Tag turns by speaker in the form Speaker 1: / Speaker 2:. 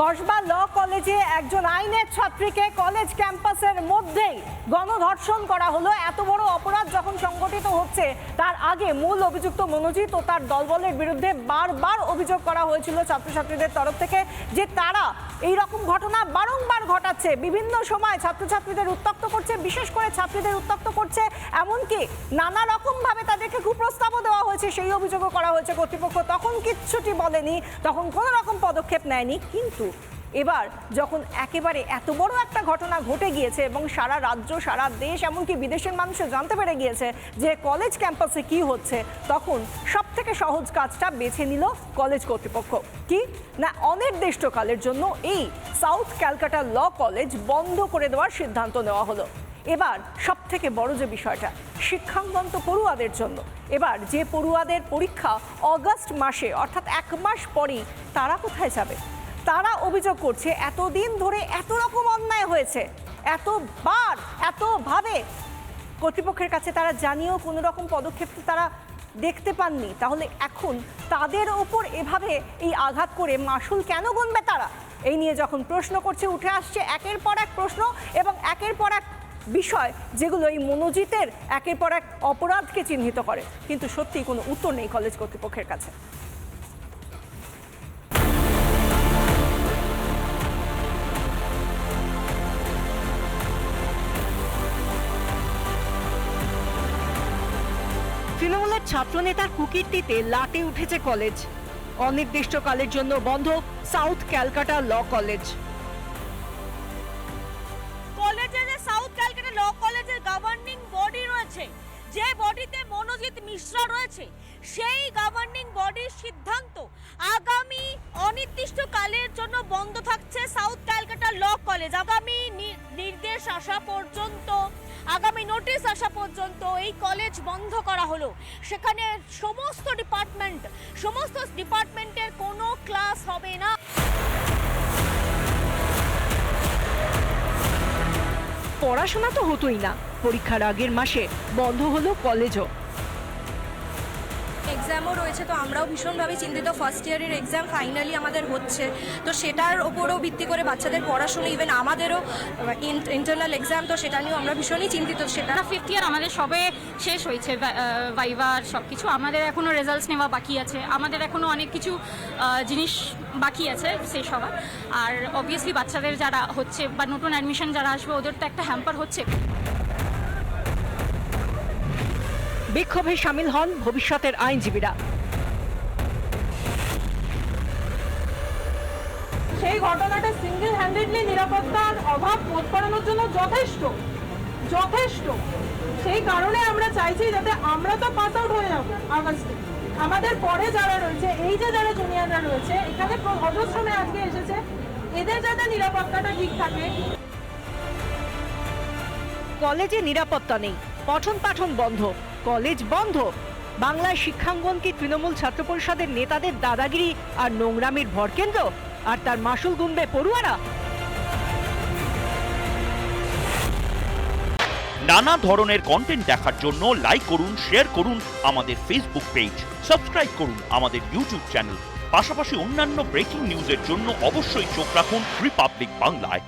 Speaker 1: কসবা ল কলেজে একজন আইনের ছাত্রীকে কলেজ ক্যাম্পাসের মধ্যেই গণধর্ষণ করা হলো। এত বড় অপরাধ যখন সংগঠিত হচ্ছে, তার আগে মূল অভিযুক্ত মনোজিৎ ও তার দলবলের বিরুদ্ধে বারবার অভিযোগ করা হয়েছিল ছাত্রছাত্রীদের তরফ থেকে যে তারা এই রকম ঘটনা বারংবার ঘটাচ্ছে, বিভিন্ন সময় ছাত্রছাত্রীদের উত্তক্ত করছে, বিশেষ করে ছাত্রীদের উত্তক্ত করছে, এমনকি নানা রকম ভাবে তাদেরকে কুপ্রস্তাবও দেওয়া হয়েছে, সেই অভিযোগও করা হয়েছে কর্তৃপক্ষ। তখন কিচ্ছুটি বলেনি, তখন কোনো রকম পদক্ষেপ নেয়নি, কিন্তু এবার যখন একেবারে এত বড় একটা ঘটনা ঘটে গিয়েছে এবং সারা রাজ্য, সারা দেশ, এমনকি বিদেশের মানুষও জানতে পেরে গিয়েছে যে কলেজ ক্যাম্পাসে কি হচ্ছে, তখন সব থেকে সহজ কাজটা বেছে নিল কলেজ কর্তৃপক্ষ। কি? না, অনির্দিষ্টকালের জন্য এই সাউথ ক্যালকাটা ল কলেজ বন্ধ করে দেওয়ার সিদ্ধান্ত নেওয়া হলো। এবার সব থেকে বড় যে বিষয়টা, শিক্ষাঙ্গন তো পড়ুয়াদের জন্য। এবার যে পড়ুয়াদের পরীক্ষা অগস্ট মাসে, অর্থাৎ এক মাস পরেই, তারা কোথায় যাবে? তারা অভিযোগ করছে, এতদিন ধরে এত রকম অন্যায় হয়েছে, এতবার, এতভাবে। কর্তৃপক্ষের কাছে তারা জানিয়েও কোনো রকম পদক্ষেপ তারা দেখতে পাননি। তাহলে এখন তাদের ওপর এভাবে এই আঘাত করে মাসুল কেন গুনবে তারা? এই নিয়ে যখন প্রশ্ন করছে, উঠে আসছে একের পর এক প্রশ্ন এবং একের পর এক বিষয় যেগুলো এই মনোজিতের একের পর এক অপরাধকে চিহ্নিত করে। কিন্তু সত্যিই কোনো উত্তর নেই কলেজ কর্তৃপক্ষের কাছে। তৃণমূলের ছাত্রনেতার কুকীর্তিতে লাটে উঠেছে কলেজ। অনির্দিষ্টকালের জন্য বন্ধ সাউথ ক্যালকাটা ল কলেজ।
Speaker 2: কলেজের সাউথ ক্যালকাটা ল কলেজের গভর্নিং বডি রয়েছে, যে বডিতে মনোজিৎ মিশ্রা রয়েছে, সেই গভর্নিং বডির সিদ্ধান্ত আগামী অনির্দিষ্টকালের জন্য বন্ধ থাকছে সাউথ ক্যালকাটা ল কলেজ। আগামী নির্দেশ আসা পর্যন্ত আগামী নোটিশ আসা পর্যন্ত এই কলেজ বন্ধ করা হলো। সেখানে সমস্ত ডিপার্টমেন্ট সমস্ত ডিপার্টমেন্টের কোনো ক্লাস হবে না।
Speaker 1: পড়াশোনা তো হতোই না। পরীক্ষার আগের মাসে বন্ধ হলো কলেজও
Speaker 3: এক্সামও রয়েছে, তো আমরাও ভীষণভাবে চিন্তিত। ফার্স্ট ইয়ারের এক্সাম ফাইনালি আমাদের হচ্ছে। তো সেটার ওপরও ভিত্তি করে বাচ্চাদের পড়াশোনা ইভেন আমাদেরও ইন্টারনাল এক্সাম তো সেটা নিয়েও আমরা ভীষণই চিন্তিত। সেটা
Speaker 4: ফিফথ ইয়ার আমাদের সবে শেষ হয়েছে ভাইবার সব কিছু আমাদের এখনও রেজাল্টস নেওয়া বাকি আছে। আমাদের এখনও অনেক কিছু জিনিস বাকি আছে, শেষ হওয়ার আর অবভিয়াসলি বাচ্চাদের যারা হচ্ছে বা নতুন অ্যাডমিশন যারা আসবে, ওদের তো একটা হ্যাম্পার হচ্ছে।
Speaker 1: বিক্ষোভে সামিল হন ভবিষ্যতের আইনজীবীরা।
Speaker 5: সেই ঘটনাটা সিঙ্গেল হ্যান্ডেডলি নিরাপত্তার অভাব বোধ করানোর জন্য যথেষ্ট যথেষ্ট। সেই কারণে আমরা চাইছি যাতে আমরা তো পাস আউট হয়ে যাব আগস্টে। আমাদের পরে যারা রয়েছে এই যে যারা জুনিয়ররা রয়েছে এখানে অজস্রমে আজকে এসেছে এদের যাতে নিরাপত্তাটা ঠিক থাকে।
Speaker 1: কলেজে নিরাপত্তা নেই পঠন পাঠন বন্ধ। কলেজ বন্ধ। বাংলায় শিক্ষাঙ্গন কি তৃণমূল ছাত্র পরিষদের নেতাদের দাদাগিরি আর নোংরামির ভরকেন্দ্র আর তার মাসুল গুনবে পড়ুয়ারা।
Speaker 6: নানা ধরনের কন্টেন্ট দেখার জন্য লাইক করুন শেয়ার করুন আমাদের ফেসবুক পেজ সাবস্ক্রাইব করুন আমাদের ইউটিউব চ্যানেল পাশাপাশি অন্যান্য ব্রেকিং নিউজের জন্য অবশ্যই চোখ রাখুন রিপাবলিক বাংলায়